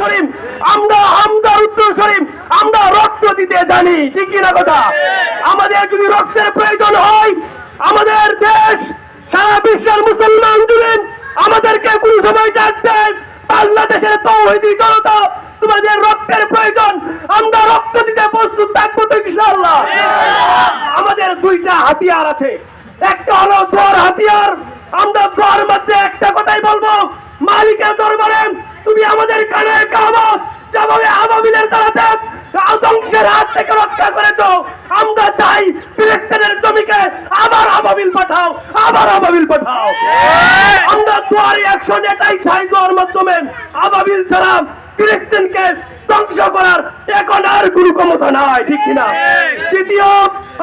শরীফ, আমরা হামদার উত্তর শরীফ, আমরা রক্ত দিতে জানি, ঠিক না কথা? আমাদের যদি রক্তের প্রয়োজন হয়, আমাদের দেশ, সারা বিশ্বের মুসলমান জুড়ে আমাদেরকে কোন সময় ডাকবেন বাংলাদেশের তৌহিদি জনতা, তোমাদের রক্তের প্রয়োজন, আমরা রক্ত দিতে প্রস্তুত থাকব তো ইনশাআল্লাহ। আমাদের দুইটা হাতিয়ার আছে। একটা হলো দর হাতিয়ার, আমরা দর মধ্যে একটা কথাই আমাদের কানে কামত যেভাবে আবাবিলের দ্বারাতে ধ্বংসের হাত থেকে রক্ষা করেছ। আমরা চাই ফিলিস্তিনের জমিকে আবার আবাবিল পাঠাও, আবার আবাবিল পাঠাও। আমরা দুয়ারি অ্যাকশন এটাই চাই দোয়ার মাধ্যমে। আবাবিল ছাড়া ফিলিস্তিনকে ধ্বংস করার এখন আর কোনো ক্ষমতা নাই, ঠিক কিনা? দ্বিতীয়,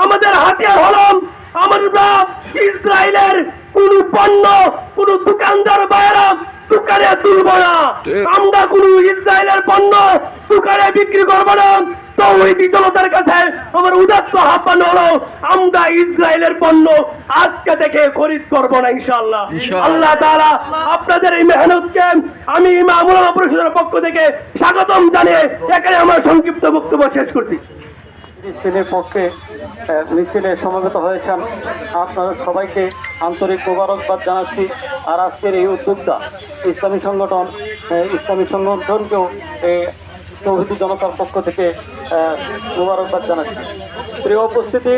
আমাদের হাতিয়ার হলো আমরা ইসরায়েলের কোন পণ্য, কোন দোকানদার বাইরা দোকানে তুলব না। আমরা কোন ইসরায়েলের পণ্য দোকানে বিক্রি করব না। তো ওই জনতার কাছে আমার উদাত্ত আহ্বান হলো আমরা ইসরায়েলের পণ্য আজকে থেকে খরিদ করব না ইনশাআল্লাহ। আল্লাহ তাআলা আপনাদের এই মেহনতকে আমি পরিষদের পক্ষ থেকে স্বাগতম জানিয়ে এখানে আমার সংক্ষিপ্ত বক্তব্য শেষ করছি। ফিলিস্তিনের পক্ষে মিছিলে সমবেত হয়েছেন। আপনারা সবাইকে আন্তরিক মোবারকবাদ জানাচ্ছি। আর আজকের এই উদ্যোক্তা ইসলামী সংগঠন ইসলামী সংগঠনকেও এই তৌহিদি জনতার পক্ষ থেকে মোবারকবাদ জানাচ্ছি। প্রিয় উপস্থিতি,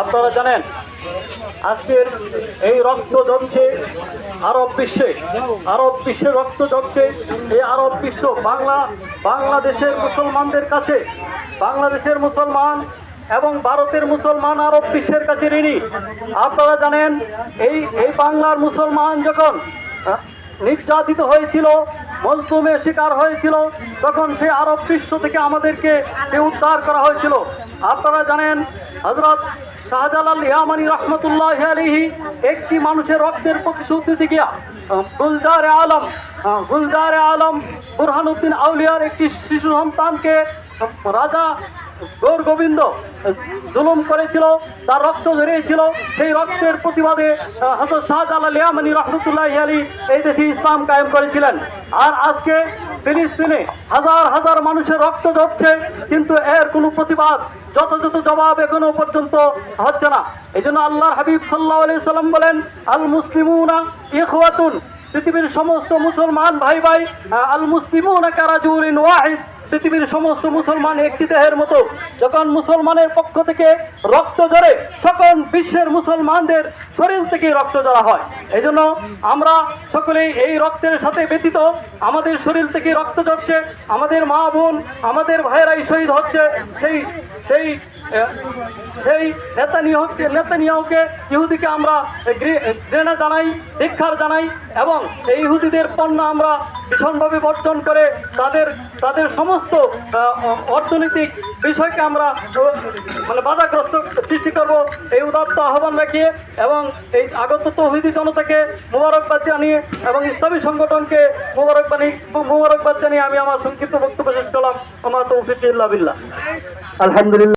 আপনারা জানেন আজকের এই রক্ত জমছে আরব বিশ্বে আরব বিশ্বে রক্ত জমছে। এই আরব বিশ্ব বাংলা, বাংলাদেশের মুসলমানদের কাছে, বাংলাদেশের মুসলমান এবং ভারতের মুসলমান আরব বিশ্বের কাছে ঋণী। আপনারা জানেন, এই এই বাংলার মুসলমান যখন নির্যাতিত হয়েছিল, মজলুমের শিকার হয়েছিল, তখন সেই আরব বিশ্ব থেকে আমাদেরকে উদ্ধার করা হয়েছিল। আপনারা জানেন হজরত শাহজালাল ইয়ামানি রহমতুল্লাহ আলিহি একটি মানুষের রক্তের প্রতিশোধ দিতে গিয়া গুলজারে আলম গুলজারে আলম বুরহানুদ্দিন আউলিয়ার একটি শিশু সন্তানকে রাজা গৌর গোবিন্দ জুলুম করেছিল তার রক্ত ঝরিয়েছিল। সেই রক্তের প্রতিবাদে আহ, হযরত শাহজালাল ইয়ামানি রহমতুল্লাহ আলী এই দেশে ইসলাম কায়েম করেছিলেন। আর আজকে ফিলিস্তিনে হাজার হাজার মানুষের রক্ত ঝরছে কিন্তু এর কোনো প্রতিবাদ যথাযথ জবাব এখনও পর্যন্ত হচ্ছে না। এই জন্য আল্লাহর হাবিব সাল্লাহ আলি সাল্লাম বলেন আল মুসলিমুনা ইখওয়াতুন। পৃথিবীর সমস্ত মুসলমান ভাই ভাই আল মুসলিমুনা কারাজুরিন ওয়াহিদ পৃথিবীর সমস্ত মুসলমান একটি দেহের মতো। যখন মুসলমানের পক্ষ থেকে রক্ত ঝরে, সকল বিশ্বের মুসলমানদের শরীর থেকে রক্ত ঝরা হয়। এই জন্য আমরা সকলেই এই রক্তের সাথে ব্যতীত আমাদের শরীর থেকে রক্ত ঝরছে, আমাদের মা বোন, আমাদের ভাইয়েরাই শহীদ হচ্ছে, সেই সেই সেই নেতানিয়াহুকে নেতানিয়াহুকে ইহুদিকে আমরা ঘৃণা জানাই ধিক্ষার জানাই এবং এই ইহুদিদের পণ্য আমরা ভীষণভাবে বর্জন করে তাদের তাদের সমস্ত অর্থনৈতিক বিষয়কে আমরা মানে বাধাগ্রস্ত সৃষ্টি করব। এই উদাত্ত আহ্বান রাখিয়ে এবং এই আগত তৌহিদি জনতাকে মোবারকবাদ জানিয়ে এবং ইসলামী সংগঠনকে মোবারকবাদ মোবারকবাদ জানিয়ে আমি আমার সংক্ষিপ্ত বক্তব্য শেষ করলাম। আমার তৌফিক আলহামদুলিল্লাহ।